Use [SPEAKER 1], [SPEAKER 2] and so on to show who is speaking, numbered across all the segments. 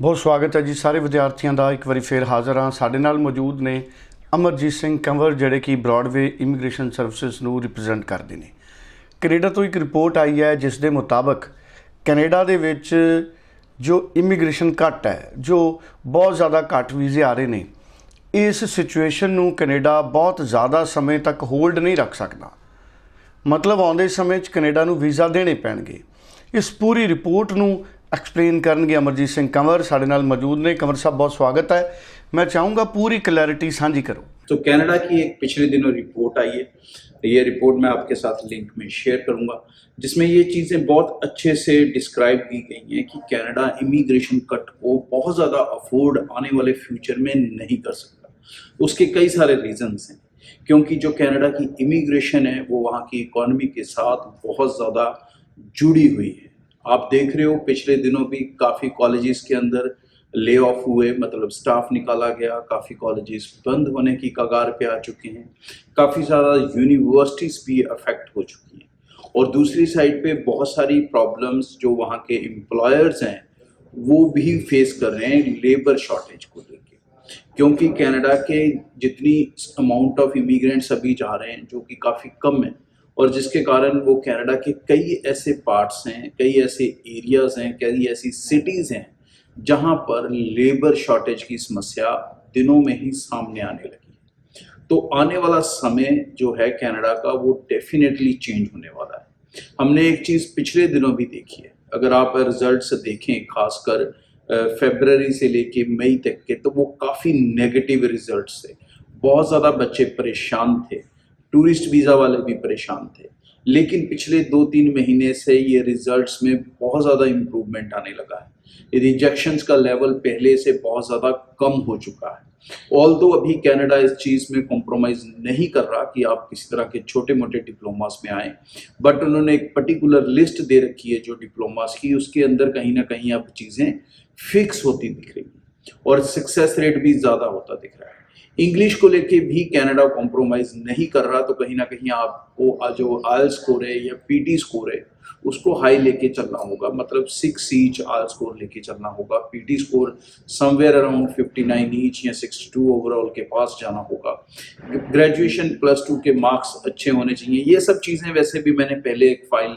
[SPEAKER 1] ਬਹੁਤ ਸਵਾਗਤ ਹੈ ਜੀ ਸਾਰੇ ਵਿਦਿਆਰਥੀਆਂ ਦਾ। ਇੱਕ ਵਾਰੀ ਫੇਰ ਹਾਜ਼ਰ ਹਾਂ। ਸਾਡੇ ਨਾਲ ਮੌਜੂਦ ਨੇ ਅਮਰਜੀਤ ਸਿੰਘ ਕੰਵਰ, ਜਿਹੜੇ ਕਿ ਬ੍ਰੌਡਵੇ ਇਮੀਗ੍ਰੇਸ਼ਨ ਸਰਵਿਸਿਜ਼ ਨੂੰ ਰਿਪਰੈਜ਼ੈਂਟ ਕਰਦੇ ਨੇ। ਕੈਨੇਡਾ ਤੋਂ ਇੱਕ ਰਿਪੋਰਟ ਆਈ ਹੈ, ਜਿਸ ਦੇ ਮੁਤਾਬਕ ਕੈਨੇਡਾ ਦੇ ਵਿੱਚ ਜੋ ਇਮੀਗ੍ਰੇਸ਼ਨ ਘੱਟ ਹੈ, ਜੋ ਬਹੁਤ ਜ਼ਿਆਦਾ ਘੱਟ ਵੀਜ਼ੇ ਆ ਰਹੇ ਨੇ, ਇਸ ਸਿਚੁਏਸ਼ਨ ਨੂੰ ਕੈਨੇਡਾ ਬਹੁਤ ਜ਼ਿਆਦਾ ਸਮੇਂ ਤੱਕ ਹੋਲਡ ਨਹੀਂ ਰੱਖ ਸਕਦਾ। ਮਤਲਬ ਆਉਂਦੇ ਸਮੇਂ 'ਚ ਕੈਨੇਡਾ ਨੂੰ ਵੀਜ਼ਾ ਦੇਣੇ ਪੈਣਗੇ। ਇਸ ਪੂਰੀ ਰਿਪੋਰਟ ਨੂੰ ਐਕਸਪਲੇਨ ਕਰਨਗੇ ਅਮਰਜੀਤ ਸਿੰਘ ਕੰਵਰ ਸਾਡੇ ਨਾਲ ਮੌਜੂਦ ਨੇ ਕੰਵਰ ਸਾਹਿਬ ਬਹੁਤ ਸਵਾਗਤ ਹੈ ਮੈਂ ਚਾਹੂੰਗਾ ਪੂਰੀ ਕਲੈਰਿਟੀ ਸਾਂਝੀ ਕਰੋ
[SPEAKER 2] तो कनाडा की एक पिछले दिनों रिपोर्ट आई है ये रिपोर्ट मैं आपके साथ लिंक में शेयर करूंगा जिसमें ये चीज़ें बहुत अच्छे से डिस्क्राइब की गई हैं कि कनाडा इमिग्रेशन कट को बहुत ज़्यादा अफोर्ड आने वाले फ्यूचर में नहीं कर सकता उसके कई सारे रीजंस हैं क्योंकि जो कनाडा की इमिग्रेशन है वो वहाँ की इकोनॉमी के साथ बहुत ज़्यादा जुड़ी हुई है आप देख रहे हो, पिछले दिनों भी काफ़ी कॉलेजेस के अंदर ले ऑफ़ हुए मतलब स्टाफ निकाला गया, काफ़ी कॉलेजेस बंद होने की कगार पे आ चुके हैं। काफ़ी ज़्यादा यूनिवर्सिटीज़ भी अफेक्ट हो चुकी हैं। और दूसरी साइड पे बहुत सारी प्रॉब्लम्स जो वहाँ के एम्प्लॉयर्स हैं, वो भी फेस कर रहे हैं लेबर शॉर्टेज को लेके। क्योंकि कनाडा के जितनी अमाउंट ऑफ़ इमिग्रेंट्स अभी जा रहे हैं, जो कि काफ़ी कम है और जिसके कारण वो कनाडा के कई ऐसे पार्ट्स हैं, कई ऐसे एरियाज़ हैं, कई ऐसी सिटीज़ हैं, जहाँ पर लेबर शॉर्टेज की समस्या दिनों में ही सामने आने लगी तो आने वाला समय जो है कनाडा का, वो डेफिनेटली चेंज होने वाला है। हमने एक चीज़ पिछले दिनों भी देखी है। अगर आप रिजल्ट्स देखें, खासकर फेबररी से लेके मई तक के तो वो काफ़ी नेगेटिव रिजल्ट्स थे। बहुत ज़्यादा बच्चे परेशान थे। टूरिस्ट वीज़ा वाले भी परेशान थे। लेकिन पिछले दो तीन महीने से ये रिजल्ट्स में बहुत ज़्यादा इम्प्रूवमेंट आने लगा है। रिजेक्शंस का लेवल पहले से बहुत ज़्यादा कम हो चुका है। ऑल दो अभी कनाडा इस चीज़ में कॉम्प्रोमाइज़ नहीं कर रहा कि आप किसी तरह के छोटे मोटे डिप्लोमास में आए बट उन्होंने एक पर्टिकुलर लिस्ट दे रखी है जो डिप्लोमास की, उसके अंदर कहीं ना कहीं अब चीज़ें फिक्स होती दिख रही हैं। और सक्सेस रेट भी ज़्यादा होता दिख रहा है। इंग्लिश को लेके भी कनाडा कॉम्प्रोमाइज नहीं कर रहा तो कहीं ना कहीं आपको जो आयल स्कोर है या पीटी स्कोर है, उसको हाई लेके चलना होगा। मतलब सिक्स ईच आयल स्कोर लेके चलना होगा। PT score somewhere around 59 each या 62 ओवरऑल के पास जाना होगा। ग्रेजुएशन प्लस टू के मार्क्स अच्छे होने चाहिए। ये सब चीज़ें वैसे भी मैंने पहले एक फ़ाइल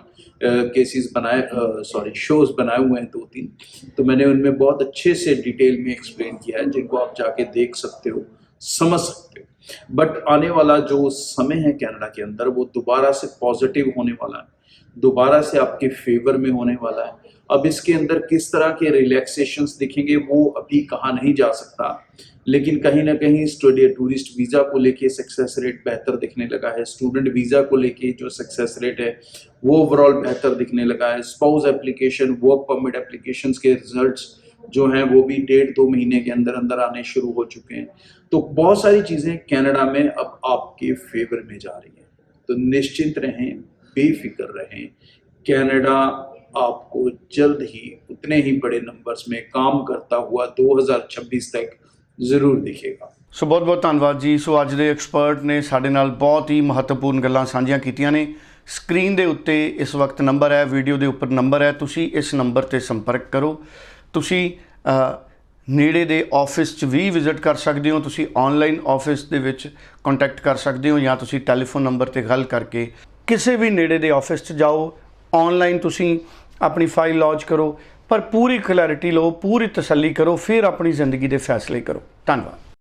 [SPEAKER 2] केसेस बनाए सॉरी शोज़ बनाए हुए हैं दो तीन। तो मैंने उनमें बहुत अच्छे से डिटेल में एक्सप्लेन किया है, जिनको आप जाके देख सकते हो। समझ सकते हो। बट आने वाला जो समय है कनाडा के अंदर, वो दोबारा से पॉजिटिव होने वाला है। दोबारा से आपके फेवर में होने वाला है। अब इसके अंदर किस तरह के रिलैक्सेशंस दिखेंगे, वो अभी कहा नहीं जा सकता। लेकिन कहीं ना कहीं स्टूडियो टूरिस्ट वीज़ा को लेके सक्सेस रेट बेहतर दिखने लगा है। स्टूडेंट वीज़ा को लेके जो सक्सेस रेट है, वो ओवरऑल बेहतर दिखने लगा है। Spouse application work permit application के रिजल्ट्स जो हैं वो भी डेढ़ दो महीने के अंदर अंदर आने शुरू हो चुके हैं तो बहुत सारी चीज़ें कनाडा में अब आपके फेवर में जा रही हैं तो निश्चिंत रहें बेफिक्र रहें कनाडा आपको जल्द ही उतने ही बड़े नंबर्स में काम करता हुआ 2026 तक ज़रूर दिखेगा
[SPEAKER 1] ਸੋ ਬਹੁਤ ਬਹੁਤ ਧੰਨਵਾਦ ਜੀ ਸੋ ਅੱਜ ਦੇ ਐਕਸਪਰਟ ਨੇ ਸਾਡੇ ਨਾਲ ਬਹੁਤ ਹੀ ਮਹੱਤਵਪੂਰਨ ਗੱਲਾਂ ਸਾਂਝੀਆਂ ਕੀਤੀਆਂ ਨੇ ਸਕਰੀਨ ਦੇ ਉੱਤੇ ਇਸ ਵਕਤ ਨੰਬਰ ਹੈ ਵੀਡੀਓ ਦੇ ਉੱਪਰ ਨੰਬਰ ਹੈ ਤੁਸੀਂ ਇਸ ਨੰਬਰ ਤੇ ਸੰਪਰਕ ਕਰੋ ਤੁਸੀਂ ਨੇੜੇ ਦੇ ਆਫਿਸ 'ਚ ਵੀ ਵਿਜ਼ਿਟ ਕਰ ਸਕਦੇ ਹੋ, ਤੁਸੀਂ ਆਨਲਾਈਨ ਆਫਿਸ ਦੇ ਵਿੱਚ ਕੰਟੈਕਟ ਕਰ ਸਕਦੇ ਹੋ ਜਾਂ ਤੁਸੀਂ ਟੈਲੀਫੋਨ ਨੰਬਰ ਤੇ ਗੱਲ ਕਰਕੇ ਕਿਸੇ ਵੀ ਨੇੜੇ ਦੇ ਆਫਿਸ 'ਚ ਜਾਓ ਆਨਲਾਈਨ ਤੁਸੀਂ ਆਪਣੀ ਫਾਈਲ ਲੌਂਚ ਕਰੋ, ਪਰ ਪੂਰੀ ਕਲੈਰਿਟੀ ਲਓ, ਪੂਰੀ ਤਸੱਲੀ ਕਰੋ, ਫਿਰ ਆਪਣੀ ਜ਼ਿੰਦਗੀ ਦੇ ਫੈਸਲੇ ਕਰੋ। ਧੰਨਵਾਦ।